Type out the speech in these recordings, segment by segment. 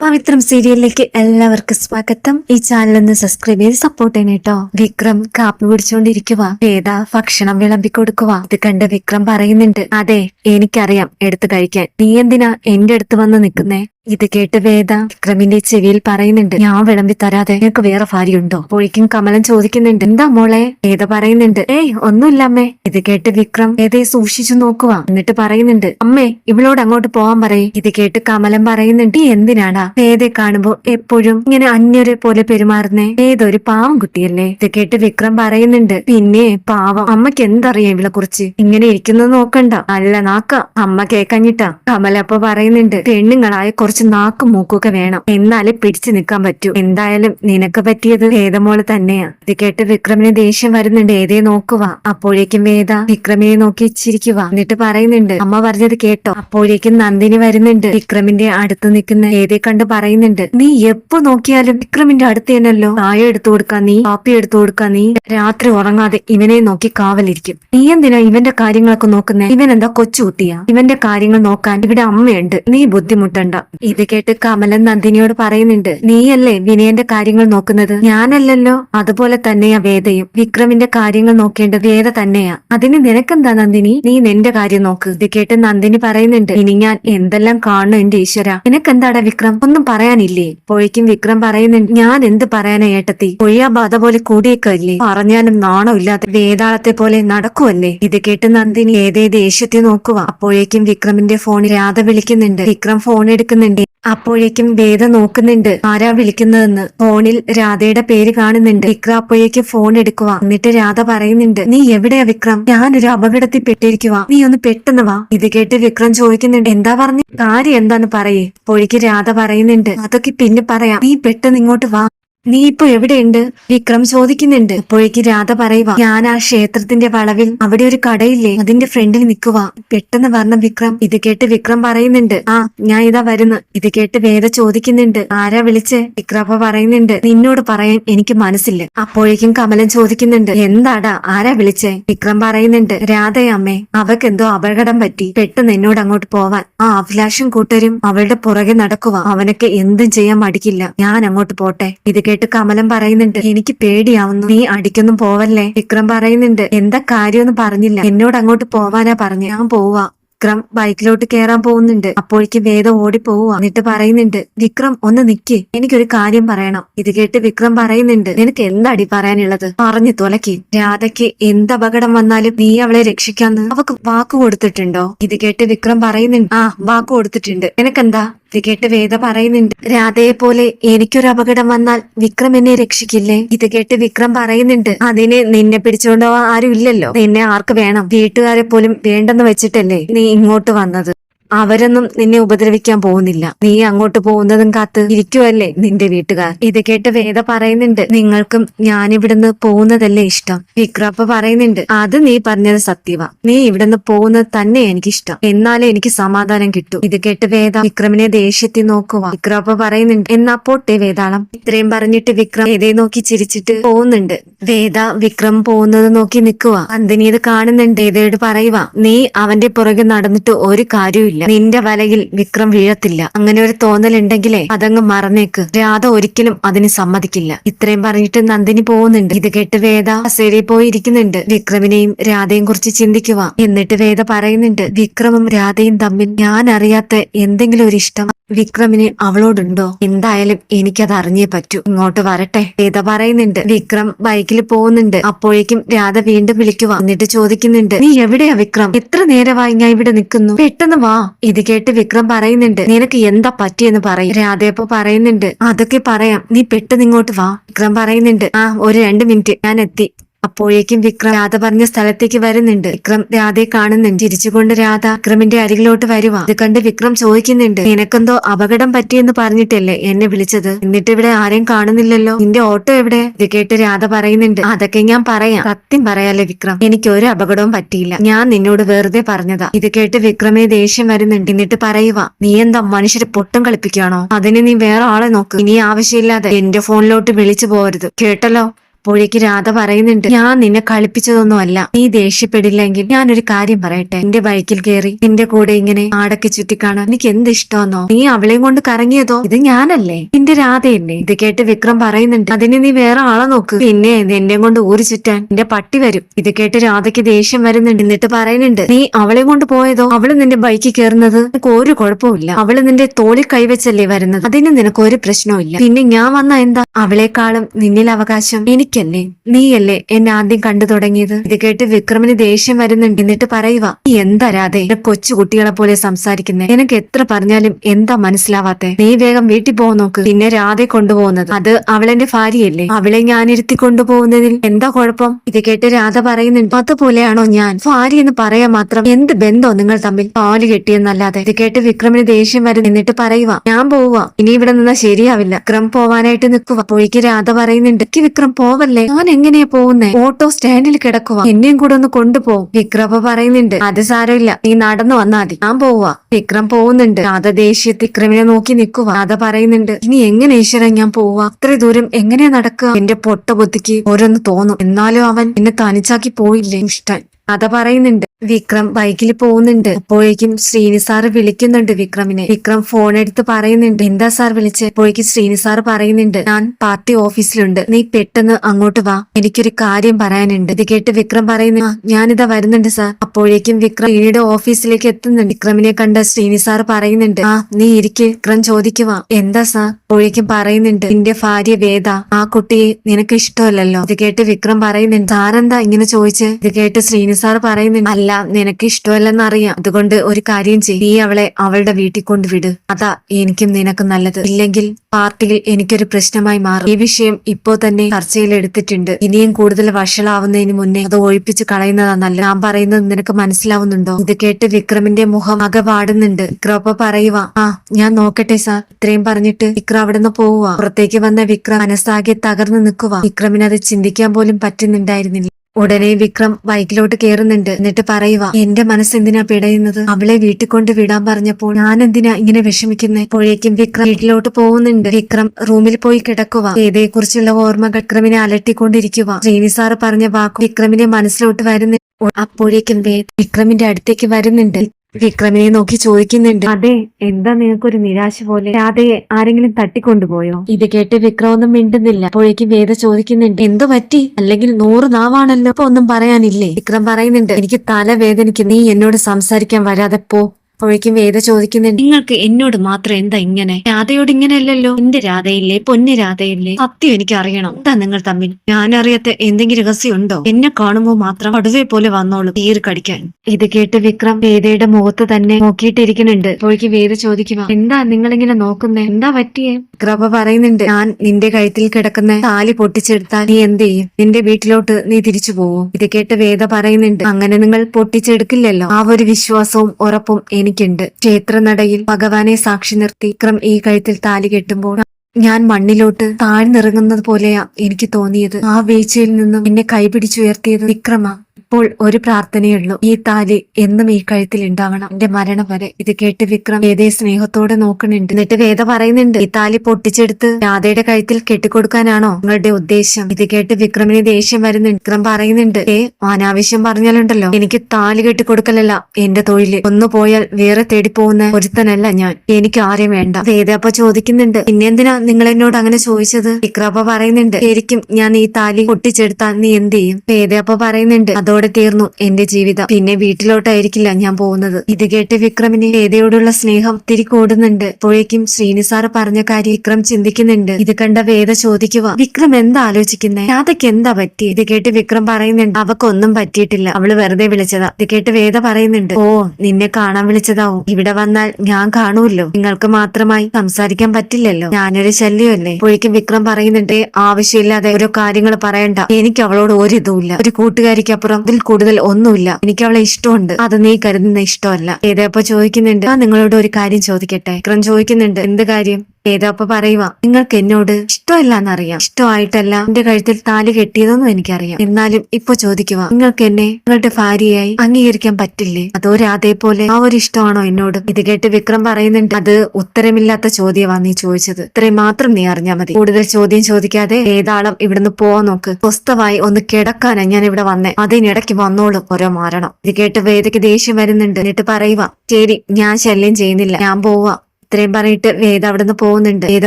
പവിത്രം സീരിയലിലേക്ക് എല്ലാവർക്കും സ്വാഗതം. ഈ ചാനൽ ഒന്ന് സബ്സ്ക്രൈബ് ചെയ്ത് സപ്പോർട്ട് ചെയ്യണം കേട്ടോ വിക്രം കാപ്പി പിടിച്ചുകൊണ്ടിരിക്കുക വേദ ഭക്ഷണം വിളമ്പി കൊടുക്കുക ഇത് കണ്ട് വിക്രം പറയുന്നുണ്ട്. അതെ എനിക്കറിയാം എടുത്തു കഴിക്കാൻ. നീ എന്തിനാ എന്റെ അടുത്ത് വന്ന് നിൽക്കുന്നേ? ഇത് കേട്ട് വേദ വിക്രമിന്റെ ചെവിയിൽ പറയുന്നുണ്ട് ഞാൻ വിളമ്പി തരാതെ നിനക്ക് വേറെ ഭാര്യയുണ്ടോ? ഒഴിക്കും കമലൻ ചോദിക്കുന്നുണ്ട് എന്താ മോളെ? വേദ പറയുന്നുണ്ട് ഏയ് ഒന്നുമില്ല അമ്മേ. ഇത് കേട്ട് വിക്രം വേദയെ സൂക്ഷിച്ചു നോക്കുക. എന്നിട്ട് പറയുന്നുണ്ട് അമ്മേ ഇവളോട് അങ്ങോട്ട് പോവാൻ പറയും. ഇത് കേട്ട് കമലൻ പറയുന്നുണ്ട് "ഈ എന്തിനാടാ വേദയെ കാണുമ്പോ എപ്പോഴും ഇങ്ങനെ അന്യരെ പോലെ പെരുമാറുന്നേ? ഏതൊരു പാവം കുട്ടിയല്ലേ? ഇത് കേട്ട് വിക്രം പറയുന്നുണ്ട് പിന്നെ പാവം അമ്മയ്ക്ക് എന്തറിയാം ഇവളെ കുറിച്ച്? ഇങ്ങനെ ഇരിക്കുന്നത് നോക്കണ്ട. അല്ല നാക്ക അമ്മ കേക്കഞ്ഞിട്ടാ. കമല അപ്പൊ പറയുന്നുണ്ട് പെണ്ണുങ്ങളായ കുറച്ച് നാക്കും മൂക്കൊക്കെ വേണം. എന്നാലേ പിടിച്ചു നിൽക്കാൻ പറ്റൂ. എന്തായാലും നിനക്ക് പറ്റിയത് വേദമോൾ തന്നെയാ. ഇത് കേട്ട് വിക്രമിന് ദേഷ്യം വരുന്നുണ്ട്. ഏതേ നോക്കുക അപ്പോഴേക്കും വേദ വിക്രമിനെ നോക്കി ചിരിക്കുക എന്നിട്ട് പറയുന്നുണ്ട്. അമ്മ പറഞ്ഞത് കേട്ടോ. അപ്പോഴേക്കും നന്ദിനി വരുന്നുണ്ട്. വിക്രമിന്റെ അടുത്ത് നിൽക്കുന്ന ഏതേ കണ്ട് പറയുന്നുണ്ട്. നീ എപ്പോ നോക്കിയാലും വിക്രമിന്റെ അടുത്ത് തന്നെയല്ലോ. ചായ എടുത്തു കൊടുക്കാൻ നീ കാപ്പി എടുത്തു കൊടുക്കാൻ നീ. രാത്രി ഉറങ്ങാതെ ഇവനെ നോക്കി കാവലിരിക്കും. നീ എന്തിനാ ഇവന്റെ കാര്യങ്ങളൊക്കെ നോക്കുന്നേ? ഇവൻ എന്താ കൊച്ചുകുട്ടിയാ? ഇവന്റെ കാര്യങ്ങൾ നോക്കാൻ ഇവിടെ അമ്മയുണ്ട്. നീ ബുദ്ധിമുട്ടണ്ട. ഇത് കേട്ട് കമലൻ നന്ദിനിയോട് പറയുന്നുണ്ട് നീയല്ലേ വിനയന്റെ കാര്യങ്ങൾ നോക്കുന്നത്? ഞാനല്ലല്ലോ. അതുപോലെ തന്നെയാ വേദയും. വിക്രമിന്റെ കാര്യങ്ങൾ നോക്കേണ്ടത് വേദ തന്നെയാ. അതിന് നിനക്കെന്താ നന്ദിനി? നീ നിന്റെ കാര്യം നോക്ക്. ഇത് കേട്ട് നന്ദിനി പറയുന്നുണ്ട് ഇനി ഞാൻ എന്തെല്ലാം കാണുന്നു എന്റെ ഈശ്വര? നിനക്കെന്താടാ വിക്രം? ഒന്നും പറയാനില്ലേ? പോയിക്കും വിക്രം പറയുന്നുണ്ട് ഞാൻ എന്ത് പറയാനാ ഏട്ടത്തി? പൊഴിയാ ബാധ പോലെ കൂടിയേക്കല്ലേ? പറഞ്ഞാലും നാണോ ഇല്ലാത്ത പോലെ നടക്കുവല്ലേ? ഇത് കേട്ട് നന്ദിനി ഏതേ ദേഷ്യത്തെ നോക്കുക അപ്പോഴേക്കും വിക്രമിന്റെ ഫോണിൽ രാധ വിളിക്കുന്നുണ്ട്. വിക്രം ഫോൺ എടുക്കുന്നുണ്ട്. അപ്പോഴേക്കും വേദ നോക്കുന്നുണ്ട്. ആരാ വിളിക്കുന്നതെന്ന്. ഫോണിൽ രാധയുടെ പേര് കാണുന്നുണ്ട്. വിക്രം അപ്പോഴേക്കും ഫോൺ എടുക്കുക എന്നിട്ട് രാധ പറയുന്നുണ്ട് നീ എവിടെയാ വിക്രം? ഞാനൊരു അപകടത്തിൽ പെട്ടിരിക്കുക നീ ഒന്ന് പെട്ടെന്ന് വാ. ഇത് കേട്ട് വിക്രം ചോദിക്കുന്നുണ്ട് എന്താ പറഞ്ഞു? കാര്യം എന്താന്ന് പറയേ. അപ്പോഴേക്ക് രാധ പറയുന്നുണ്ട് അതൊക്കെ പിന്നെ പറയാം. നീ പെട്ടെന്ന് ഇങ്ങോട്ട് വാ. നീ ഇപ്പൊ എവിടെയുണ്ട്? വിക്രം ചോദിക്കുന്നുണ്ട്. അപ്പോഴേക്ക് രാധ പറയുക ഞാൻ ആ ക്ഷേത്രത്തിന്റെ വളവിൽ അവിടെ ഒരു കടയില്ലേ? അതിന്റെ ഫ്രണ്ടിൽ നിൽക്കുക പെട്ടെന്ന് വന്ന വിക്രം ഇത് കേട്ട് വിക്രം പറയുന്നുണ്ട് ആ ഞാൻ ഇതാ വരുന്നു. ഇത് കേട്ട് വേദ ചോദിക്കുന്നുണ്ട് ആരാ വിളിച്ച്? വിക്രപ്പ പറയുന്നുണ്ട് നിന്നോട് പറയാൻ എനിക്ക് മനസ്സില്ല. അപ്പോഴേക്കും കമലൻ ചോദിക്കുന്നുണ്ട് എന്താടാ? ആരാ വിളിച്ചേ? വിക്രം പറയുന്നുണ്ട് രാധയമ്മേ അവക്ക് എന്തോ അപകടം പറ്റി. പെട്ടെന്ന് എന്നോട് അങ്ങോട്ട് പോവാൻ. ആ അഭിലാഷം കൂട്ടരും അവളുടെ പുറകെ നടക്കുക അവനൊക്കെ എന്തും ചെയ്യാൻ മടിക്കില്ല. ഞാൻ അങ്ങോട്ട് പോട്ടെ. ഇത് കേട്ട് കമലം പറയുന്നുണ്ട് എനിക്ക് പേടിയാവുന്നു. നീ അടിക്കൊന്നും പോവല്ലേ? വിക്രം പറയുന്നുണ്ട് എന്താ കാര്യമൊന്നും പറഞ്ഞില്ല. എന്നോട് അങ്ങോട്ട് പോവാനാ പറഞ്ഞു. ഞാൻ പോവാ. വിക്രം ബൈക്കിലോട്ട് കേറാൻ പോകുന്നുണ്ട്. അപ്പോഴേക്ക് വേദ ഓടി പോവുക എന്നിട്ട് പറയുന്നുണ്ട് വിക്രം ഒന്ന് നിക്ക്. എനിക്കൊരു കാര്യം പറയണം. ഇത് കേട്ട് വിക്രം പറയുന്നുണ്ട് നിനക്ക് എന്താടി പറയാനുള്ളത്? പറഞ്ഞു തുലക്കി. രാധയ്ക്ക് എന്ത് അപകടം വന്നാലും നീ അവളെ രക്ഷിക്കാന്ന് അവക്ക് വാക്ക് കൊടുത്തിട്ടുണ്ടോ? ഇത് കേട്ട് വിക്രം പറയുന്നുണ്ട് ആ വാക്ക് കൊടുത്തിട്ടുണ്ട്. നിനക്കെന്താ? ഇത് കേട്ട് വേദ പറയുന്നുണ്ട് രാധയെ പോലെ എനിക്കൊരു അപകടം വന്നാൽ വിക്രം എന്നെ രക്ഷിക്കില്ലേ? ഇത് കേട്ട് വിക്രം പറയുന്നുണ്ട് അതിന് നിന്നെ പിടിച്ചോണ്ടോ ആരും ഇല്ലല്ലോ നിന്നെ ആർക്ക് വേണം? വീട്ടുകാരെ പോലും വേണ്ടെന്ന് വെച്ചിട്ടല്ലേ നീ ഇങ്ങോട്ട് വന്നത്? അവരൊന്നും നിന്നെ ഉപദ്രവിക്കാൻ പോകുന്നില്ല. നീ അങ്ങോട്ട് പോകുന്നതും കാത്ത് ഇരിക്കുവല്ലേ നിന്റെ വീട്ടുകാർ? ഇത് കേട്ട് വേദ പറയുന്നുണ്ട് നിങ്ങൾക്കും ഞാൻ ഞാനിവിടുന്ന് പോകുന്നതല്ലേ ഇഷ്ടം? വിക്രപ്പ പറയുന്നുണ്ട് അത് നീ പറഞ്ഞത് സത്യവ. നീ ഇവിടുന്ന് പോകുന്നത് തന്നെ എനിക്കിഷ്ടം. എന്നാലേ എനിക്ക് സമാധാനം കിട്ടൂ. ഇത് കേട്ട് വേദ വിക്രമിനെ ദേഷ്യത്തിൽ നോക്കുക വിക്രപ്പ പറയുന്നുണ്ട് എന്നാ പോട്ടെ വേദാളം. ഇത്രയും പറഞ്ഞിട്ട് വിക്രം വേദയെ നോക്കി ചിരിച്ചിട്ട് പോകുന്നുണ്ട്. വേദ വിക്രം പോകുന്നത് നോക്കി നിൽക്കുക അന്തിനി ഇത് കാണുന്നുണ്ട് വേദയോട് പറയുക നീ അവന്റെ പുറകെ നടന്നിട്ട് ഒരു കാര്യമില്ല നിന്റെ വലയിൽ വിക്രം വീഴത്തില്ല. അങ്ങനെ ഒരു തോന്നലുണ്ടെങ്കിലേ അതങ്ങ് മറന്നേക്ക്. രാധ ഒരിക്കലും അതിന് സമ്മതിക്കില്ല. ഇത്രയും പറഞ്ഞിട്ട് നന്ദിനി പോകുന്നുണ്ട്. ഇത് കേട്ട് വേദ കസേരയിൽ പോയി ഇരിക്കുന്നുണ്ട് വിക്രമിനെയും രാധയും കുറിച്ച് ചിന്തിക്കുക എന്നിട്ട് വേദ പറയുന്നുണ്ട് വിക്രമും രാധയും തമ്മിൽ ഞാൻ അറിയാത്ത എന്തെങ്കിലും ഒരു ഇഷ്ടം വിക്രമിന് അവളോടുണ്ടോ? എന്തായാലും എനിക്കത് അറിഞ്ഞേ പറ്റൂ. ഇങ്ങോട്ട് വരട്ടെ. വേദ പറയുന്നുണ്ട്. വിക്രം ബൈക്കിൽ പോകുന്നുണ്ട്. അപ്പോഴേക്കും രാധ വീണ്ടും വിളിക്കുക. എന്നിട്ട് ചോദിക്കുന്നുണ്ട്. നീ എവിടെയാ വിക്രം? എത്ര നേരമായി ഞാൻ ഇവിടെ നിൽക്കുന്നു? പെട്ടെന്ന് വാ. ഇത് കേട്ട് വിക്രം പറയുന്നുണ്ട്. നിനക്ക് എന്താ പറ്റിയെന്ന് പറയും. രാധയപ്പോ പറയുന്നുണ്ട്. അതൊക്കെ പറയാം. നീ പെട്ടെന്ന് ഇങ്ങോട്ട് വാ. വിക്രം പറയുന്നുണ്ട്. ആ ഒരു രണ്ട് മിനിറ്റ്. ഞാൻ എത്തി. അപ്പോഴേക്കും വിക്രം രാധ പറഞ്ഞ സ്ഥലത്തേക്ക് വരുന്നുണ്ട്. വിക്രം രാധയെ കാണുന്നുണ്ട്. തിരിച്ചുകൊണ്ട് രാധ വിക്രമിന്റെ അരികിലോട്ട് വരുക ഇത് കണ്ട് വിക്രം ചോദിക്കുന്നുണ്ട് നിനക്കെന്തോ അപകടം പറ്റിയെന്ന് പറഞ്ഞിട്ടല്ലേ എന്നെ വിളിച്ചത്? എന്നിട്ട് ഇവിടെ ആരെയും കാണുന്നില്ലല്ലോ? നിന്റെ ഓട്ടോ എവിടെ? ഇത് കേട്ട് രാധ പറയുന്നുണ്ട് അതൊക്കെ ഞാൻ പറയാം. സത്യം പറയാലേ വിക്രം. എനിക്ക് ഒരു അപകടവും പറ്റിയില്ല. ഞാൻ നിന്നോട് വെറുതെ പറഞ്ഞതാ. ഇത് കേട്ട് വിക്രമേ ദേഷ്യം വരുന്നുണ്ട് എന്നിട്ട് പറയുക നീ എന്താ മനുഷ്യര് പൊട്ടും കളിപ്പിക്കുകയാണോ അതിന് നീ വേറെ ആളെ നോക്ക്. ഇനി ആവശ്യമില്ലാതെ എന്റെ ഫോണിലോട്ട് വിളിച്ചു പോകരുത്. കേട്ടല്ലോ? അപ്പോഴേക്ക് രാധ പറയുന്നുണ്ട് ഞാൻ നിന്നെ കളിപ്പിച്ചതൊന്നും അല്ല നീ ദേഷ്യപ്പെടില്ലെങ്കിൽ ഞാനൊരു കാര്യം പറയട്ടെ. എന്റെ ബൈക്കിൽ കയറി നിന്റെ കൂടെ ഇങ്ങനെ ആടൊക്കെ ചുറ്റിക്കാണാൻ എനിക്ക് എന്ത് ഇഷ്ടമെന്നോ? നീ അവളെയും കൊണ്ട് കറങ്ങിയതോ? ഇത് ഞാനല്ലേ? നിന്റെ രാധയല്ലേ? ഇത് കേട്ട് വിക്രം പറയുന്നുണ്ട് അതിന് നീ വേറെ ആളെ നോക്ക്. പിന്നെ നിന്നെ കൊണ്ട് ഊരി ചുറ്റാൻ നിന്റെ പട്ടി വരും. ഇത് കേട്ട് രാധയ്ക്ക് ദേഷ്യം വരുന്നുണ്ട് എന്നിട്ട് പറയുന്നുണ്ട് നീ അവളെ കൊണ്ട് പോയതോ? അവൾ നിന്റെ ബൈക്കിൽ കയറുന്നത് നിനക്ക് ഒരു കുഴപ്പമില്ല അവൾ നിന്റെ തോളിൽ കൈവച്ചല്ലേ വരുന്നത്? അതിന് നിനക്ക് ഒരു പ്രശ്നവും പിന്നെ ഞാൻ വന്ന എന്താ? അവളെക്കാളും നിന്നിൽ അവകാശം എനിക്കല്ലേ? നീയല്ലേ എന്നെ ആദ്യം കണ്ടു തുടങ്ങിയത്? ഇത് കേട്ട് വിക്രമിന് ദേഷ്യം വരുന്നുണ്ട്. എന്നിട്ട് പറയുക "നീ എന്താ രാധേ എന്നെ കൊച്ചുകുട്ടികളെ പോലെ സംസാരിക്കുന്നേ? എനിക്ക് എത്ര പറഞ്ഞാലും എന്താ മനസ്സിലാവാത്തെ? നീ വേഗം വീട്ടിൽ പോകാൻ നോക്ക്. പിന്നെ രാധെ കൊണ്ടുപോകുന്നത്. അത് അവളെന്റെ ഭാര്യയല്ലേ? അവളെ ഞാൻ ഇരുത്തി കൊണ്ടുപോകുന്നതിൽ എന്താ കുഴപ്പം? ഇത് കേട്ട് രാധ പറയുന്നുണ്ട് അതുപോലെയാണോ ഞാൻ? ഭാര്യ എന്ന് പറയാൻ മാത്രം എന്ത് ബന്ധോ നിങ്ങൾ തമ്മിൽ? പാൽ കെട്ടിയെന്നല്ലാതെ. ഇത് കേട്ട് വിക്രമിന് ദേഷ്യം വരുന്നു എന്നിട്ട് പറയുക ഞാൻ പോവുക ഇനി ഇവിടെ നിന്നാ ശരിയാവില്ല. വിക്രം പോവാനായിട്ട് നിൽക്കുക അപ്പോഴേക്ക് രാധ പറയുന്നുണ്ട് വിക്രം വിക്രം പോവല്ലേ? ഞാൻ എങ്ങനെയാ പോകുന്നേ? ഓട്ടോ സ്റ്റാൻഡിൽ കിടക്കുക എന്നെയും കൂടെ ഒന്ന് കൊണ്ടുപോകും വിക്രം അപ്പൊ പറയുന്നുണ്ട്. അത് സാരമില്ല. നീ നടന്നു വന്നാ മതി. ഞാൻ പോവാ. വിക്രം പോകുന്നുണ്ട്. രാധ ദേഷ്യത്തിൽ വിക്രമിനെ നോക്കി നിൽക്കുക രാധ പറയുന്നുണ്ട് ഇനി എങ്ങനെ ഈശ്വരൻ ഞാൻ പോവാ? ഇത്ര ദൂരം എങ്ങനെയാ നടക്കുക എന്റെ പൊട്ട ബുദ്ധിക്ക് ഓരോന്ന് തോന്നും. എന്നാലും അവൻ എന്നെ തനിച്ചാക്കി പോയില്ലേ ഇഷ്ടൻ അത പറയുന്നുണ്ട്. വിക്രം ബൈക്കിൽ പോകുന്നുണ്ട്. അപ്പോഴേക്കും ശ്രീനി സാറ് വിളിക്കുന്നുണ്ട് വിക്രമിനെ. വിക്രം ഫോൺ എടുത്ത് പറയുന്നുണ്ട്. എന്താ സാർ വിളിച്ച്? അപ്പോഴേക്കും ശ്രീനി സാർ പറയുന്നുണ്ട്. ഞാൻ പാർട്ടി ഓഫീസിലുണ്ട് നീ പെട്ടെന്ന് അങ്ങോട്ട് വാ. എനിക്കൊരു കാര്യം പറയാനുണ്ട്. ഇത് കേട്ട് വിക്രം പറയുന്നു "ആ, ഞാനിതാ വരുന്നുണ്ട് സാർ അപ്പോഴേക്കും വിക്രം ശ്രീനിയുടെ ഓഫീസിലേക്ക് എത്തുന്നുണ്ട്. വിക്രമിനെ കണ്ട ശ്രീനി സാർ പറയുന്നുണ്ട് ആ നീ ഇരിക്കെ. വിക്രം ചോദിക്കുവാ എന്താ സാർ അപ്പോഴേക്കും പറയുന്നുണ്ട് നിന്റെ ഭാര്യ വേദ. ആ കുട്ടിയെ നിനക്ക് ഇഷ്ടമല്ലല്ലോ. ഇത് കേട്ട് വിക്രം പറയുന്നുണ്ട് സാറെന്താ ഇങ്ങനെ ചോദിച്ച്? ഇത് കേട്ട് ശ്രീനി സാർ പറയുന്നുണ്ട് അല്ല നിനക്ക് ഇഷ്ടമല്ലെന്ന് അറിയാം അതുകൊണ്ട് ഒരു കാര്യം ചെയ്യും. നീ അവളെ അവളുടെ വീട്ടിൽ കൊണ്ടുവിട്. അതാ എനിക്കും നിനക്കും നല്ലത്. ഇല്ലെങ്കിൽ പാർട്ടിയിൽ എനിക്കൊരു പ്രശ്നമായി മാറും. ഈ വിഷയം ഇപ്പോ തന്നെ ചർച്ചയിൽ എടുത്തിട്ടുണ്ട്. ഇനിയും കൂടുതൽ വഷളാവുന്നതിന് മുന്നേ അത് ഒഴിപ്പിച്ച് കളയുന്നതാ നല്ല ഞാൻ പറയുന്നത് നിനക്ക് മനസ്സിലാവുന്നുണ്ടോ? ഇത് കേട്ട് വിക്രമിന്റെ മുഖം അക പാടുന്നുണ്ട് വിക്രം അപ്പൊ പറയുക ആ ഞാൻ നോക്കട്ടെ സാർ. ഇത്രയും പറഞ്ഞിട്ട് വിക്രം അവിടെ നിന്ന് പോവുക പുറത്തേക്ക് വന്ന വിക്രം മനസ്സാകെ തകർന്നു നിൽക്കുക വിക്രമിനത് ചിന്തിക്കാൻ പോലും പറ്റുന്നുണ്ടായിരുന്നില്ല. ഉടനെ വിക്രം ബൈക്കിലോട്ട് കയറുന്നുണ്ട് എന്നിട്ട് പറയുക എന്റെ മനസ്സെന്തിനാ പിടയുന്നത്? അവളെ വീട്ടിൽ കൊണ്ട് വിടാൻ പറഞ്ഞപ്പോൾ ഞാൻ എന്തിനാ ഇങ്ങനെ വിഷമിക്കുന്നത് അപ്പോഴേക്കും വിക്രം വീട്ടിലോട്ട് പോകുന്നുണ്ട്. വിക്രം റൂമിൽ പോയി കിടക്കുക കുറിച്ചുള്ള ഓർമ്മകൾ വിക്രമിനെ അലട്ടിക്കൊണ്ടിരിക്കുക ശ്രീനി സാറ് പറഞ്ഞ വാക്ക് വിക്രമിനെ മനസ്സിലോട്ട് വരുന്നു. അപ്പോഴേക്കും വിക്രമിന്റെ അടുത്തേക്ക് വരുന്നുണ്ട്. വിക്രമിനെ നോക്കി ചോദിക്കുന്നുണ്ട്. അതെ എന്താ നിങ്ങൾക്കൊരു നിരാശ പോലെ? രാധയെ ആരെങ്കിലും തട്ടിക്കൊണ്ടുപോയോ? ഇത് കേട്ട് വിക്രം ഒന്നും മിണ്ടുന്നില്ല. അപ്പോഴേക്കും വേദ ചോദിക്കുന്നുണ്ട് എന്തു പറ്റി? അല്ലെങ്കിൽ നൂറ് നാവാണല്ലോ? ഇപ്പൊ ഒന്നും പറയാനില്ലേ? വിക്രം പറയുന്നുണ്ട് എനിക്ക് തല വേദനിക്ക് നീ എന്നോട് സംസാരിക്കാൻ വരാതെ പോ. അപ്പോഴേക്കും വേദ ചോദിക്കുന്നുണ്ട് നിങ്ങൾക്ക് എന്നോട് മാത്രം എന്താ ഇങ്ങനെ? രാധയോട് ഇങ്ങനെയല്ലല്ലോ. എന്റെ രാധയില്ലേ? പൊന്നു രാധയില്ലേ? സത്യം എനിക്ക് അറിയണം എന്താ നിങ്ങൾ തമ്മിൽ? ഞാൻ അറിയാത്ത എന്തെങ്കിലും രഹസ്യം ഉണ്ടോ എന്നെ കാണുമ്പോൾ മാത്രം അടുവേ പോലെ വന്നോളൂ തീർ കടിക്കാൻ. ഇത് കേട്ട് വിക്രം വേദയുടെ മുഖത്ത് തന്നെ നോക്കിയിട്ടിരിക്കുന്നുണ്ട്. അപ്പോഴേക്കും വേദ ചോദിക്കുക എന്താ നിങ്ങൾ ഇങ്ങനെ നോക്കുന്നേ? എന്താ പറ്റിയേ? വിക്രമ പറയുന്നുണ്ട് ഞാൻ നിന്റെ കഴുത്തിൽ കിടക്കുന്ന താലി പൊട്ടിച്ചെടുത്താൽ നീ എന്ത് ചെയ്യും? നിന്റെ വീട്ടിലോട്ട് നീ തിരിച്ചു പോവോ? ഇത് കേട്ട് വേദ പറയുന്നുണ്ട് അങ്ങനെ നിങ്ങൾ പൊട്ടിച്ചെടുക്കില്ലല്ലോ. ആ ഒരു വിശ്വാസവും ഉറപ്പും എനിക്കുണ്ട് ക്ഷേത്രനടയിൽ ഭഗവാനെ സാക്ഷി നിർത്തി വിക്രം ഈ കഴുത്തിൽ താലി കെട്ടുമ്പോൾ ഞാൻ മണ്ണിലോട്ട് താഴ്ന്നിറങ്ങുന്നത് പോലെയാ എനിക്ക് തോന്നിയത്. ആ വീഴ്ചയിൽ നിന്നും എന്നെ കൈപിടിച്ചുയർത്തിയത് വിക്രമ. ഇപ്പോൾ ഒരു പ്രാർത്ഥനയുള്ളൂ. ഈ താലി എന്നും ഈ കഴുത്തിൽ ഉണ്ടാവണം. എന്റെ മരണം വരെ ഇത് കേട്ട് വിക്രം വേദയെ സ്നേഹത്തോടെ നോക്കുന്നുണ്ട്. എന്നിട്ട് വേദ പറയുന്നുണ്ട് ഈ താലി പൊട്ടിച്ചെടുത്ത് രാധയുടെ കഴുത്തിൽ കെട്ടിക്കൊടുക്കാനാണോ നിങ്ങളുടെ ഉദ്ദേശം? ഇത് കേട്ട് വിക്രമിന് ദേഷ്യം വരുന്നുണ്ട്. വിക്രം പറയുന്നുണ്ട് ഏ അനാവശ്യം പറഞ്ഞാലുണ്ടല്ലോ. എനിക്ക് താലി കെട്ടിക്കൊടുക്കലല്ല. എന്റെ തൊഴിൽ ഒന്നു പോയാൽ വേറെ തേടി പോകുന്ന ഒരുത്തനല്ല ഞാൻ. എനിക്ക് ആരെയും വേണ്ട. വേദ അപ്പൊ ചോദിക്കുന്നുണ്ട് പിന്നെന്തിനാ നിങ്ങൾ എന്നോട് അങ്ങനെ ചോദിച്ചത്? വിക്രപ്പ പറയുന്നുണ്ട് ശരിക്കും ഞാൻ ഈ താലി പൊട്ടിച്ചെടുത്താൽ നീ എന്ത് ചെയ്യും? വേദ അപ്പൊ പറയുന്നുണ്ട് അതോടെ തീർന്നു എന്റെ ജീവിതം. പിന്നെ വീട്ടിലോട്ടായിരിക്കില്ല ഞാൻ പോകുന്നത്. ഇത് കേട്ട് വിക്രമിന് വേദയോടുള്ള സ്നേഹം തിരികൂടുന്നുണ്ട് അപ്പോഴേക്കും ശ്രീനി സാറ് പറഞ്ഞ കാര്യം വിക്രം ചിന്തിക്കുന്നുണ്ട്. ഇത് കണ്ട വേദ ചോദിക്കുക വിക്രം എന്താ ആലോചിക്കുന്നേ? രാധയ്ക്ക് എന്താ പറ്റി? ഇത് കേട്ട് വിക്രം പറയുന്നുണ്ട് അവക്കൊന്നും പറ്റിയിട്ടില്ല. അവൾ വെറുതെ വിളിച്ചതാ. ഇത് കേട്ട് വേദ പറയുന്നുണ്ട് ഓ നിന്നെ കാണാൻ വിളിച്ചതാവും. ഇവിടെ വന്നാൽ ഞാൻ കാണൂല്ലോ നിങ്ങൾക്ക് മാത്രമായി സംസാരിക്കാൻ പറ്റില്ലല്ലോ. ഞാനൊരു ശല്യമല്ലേ? അപ്പോഴേക്കും വിക്രം പറയുന്നുണ്ട് "ഏ, ആവശ്യമില്ലാതെ ഓരോ കാര്യങ്ങൾ പറയണ്ട. എനിക്ക് അവളോട് ഒരിതുമില്ല ഒരു കൂട്ടുകാരിക്ക് ഇതിൽ കൂടുതൽ ഒന്നുമില്ല. എനിക്ക് അവളെ ഇഷ്ടമുണ്ട്. അത് നീ കരുതുന്ന ഇഷ്ടമല്ല. ഏതേപ്പോ ചോദിക്കുന്നുണ്ട്. ആ നിങ്ങളോട് ഒരു കാര്യം ചോദിക്കട്ടെ? വിക്രം ചോദിക്കുന്നുണ്ട്. എന്ത് കാര്യം? ഏതോ അപ്പൊ പറയുക നിങ്ങൾക്ക് എന്നോട് ഇഷ്ടമല്ല എന്നറിയാം ഇഷ്ടമായിട്ടല്ല എന്റെ കഴുത്തിൽ താലി കെട്ടിയതെന്നും എനിക്കറിയാം. എന്നാലും ഇപ്പൊ ചോദിക്കുക നിങ്ങൾക്ക് എന്നെ നിങ്ങളുടെ ഭാര്യയായി അംഗീകരിക്കാൻ പറ്റില്ലേ? അതോ രാധയെ പോലെ ആ ഒരു ഇഷ്ടമാണോ എന്നോട്? ഇത് കേട്ട് വിക്രം പറയുന്നുണ്ട് അത് ഉത്തരമില്ലാത്ത ചോദ്യമാണ് നീ ചോദിച്ചത്. ഇത്രയും മാത്രം നീ അറിഞ്ഞാൽ മതി. കൂടുതൽ ചോദ്യം ചോദിക്കാതെ ഏതാളം ഇവിടുന്ന് പോവാൻ നോക്ക്. സ്വസ്ഥമായി ഒന്ന് കിടക്കാനാ ഞാൻ ഇവിടെ വന്നേ. അതിനിടയ്ക്ക് വന്നോളൂ ഓരോ മാറണം. ഇത് കേട്ട് വേദയ്ക്ക് ദേഷ്യം വരുന്നുണ്ട്. എന്നിട്ട് പറയുക ശരി ഞാൻ ശല്യം ചെയ്യുന്നില്ല. ഞാൻ പോവാ. ഇത്രയും പറഞ്ഞിട്ട് വേദ അവിടുന്ന് പോകുന്നുണ്ട്. വേദ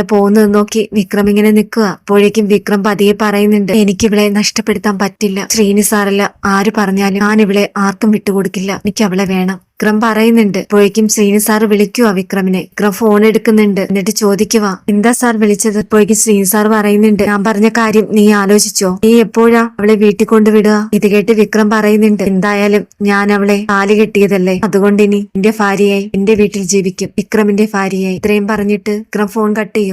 പോകുന്നത് നോക്കി വിക്രം ഇങ്ങനെ നിൽക്കുക. അപ്പോഴേക്കും വിക്രം പതിയെ പറയുന്നുണ്ട് എനിക്ക് ഇവളെ നഷ്ടപ്പെടുത്താൻ പറ്റില്ല. ശ്രീനി സാറല്ല ആര് പറഞ്ഞാലും ഞാൻ ഇവളെ ആർക്കും വിട്ടുകൊടുക്കില്ല. എനിക്ക് അവളെ വേണം. വിക്രം പറയുന്നുണ്ട്. അപ്പോഴേക്കും ശ്രീനി സാർ വിളിക്കുക വിക്രമിനെ. വിക്രം ഫോൺ എടുക്കുന്നുണ്ട്. എന്നിട്ട് ചോദിക്കുക എന്താ സാർ വിളിച്ചത്? അപ്പോഴേക്കും ശ്രീനി സാർ പറയുന്നുണ്ട്. ഞാൻ പറഞ്ഞ കാര്യം നീ ആലോചിച്ചോ. നീ എപ്പോഴാ അവളെ വീട്ടിൽ കൊണ്ടുവിടുക? ഇത് കേട്ട് വിക്രം പറയുന്നുണ്ട്. എന്തായാലും ഞാൻ അവളെ കാൽ കെട്ടിയതല്ലേ? അതുകൊണ്ട് ഇനി എന്റെ ഭാര്യയായി എന്റെ വീട്ടിൽ ജീവിക്കും. വിക്രമിന്റെ ഭാര്യയായി. ഇത്രയും പറഞ്ഞിട്ട് വിക്രം ഫോൺ കട്ട് ചെയ്യും.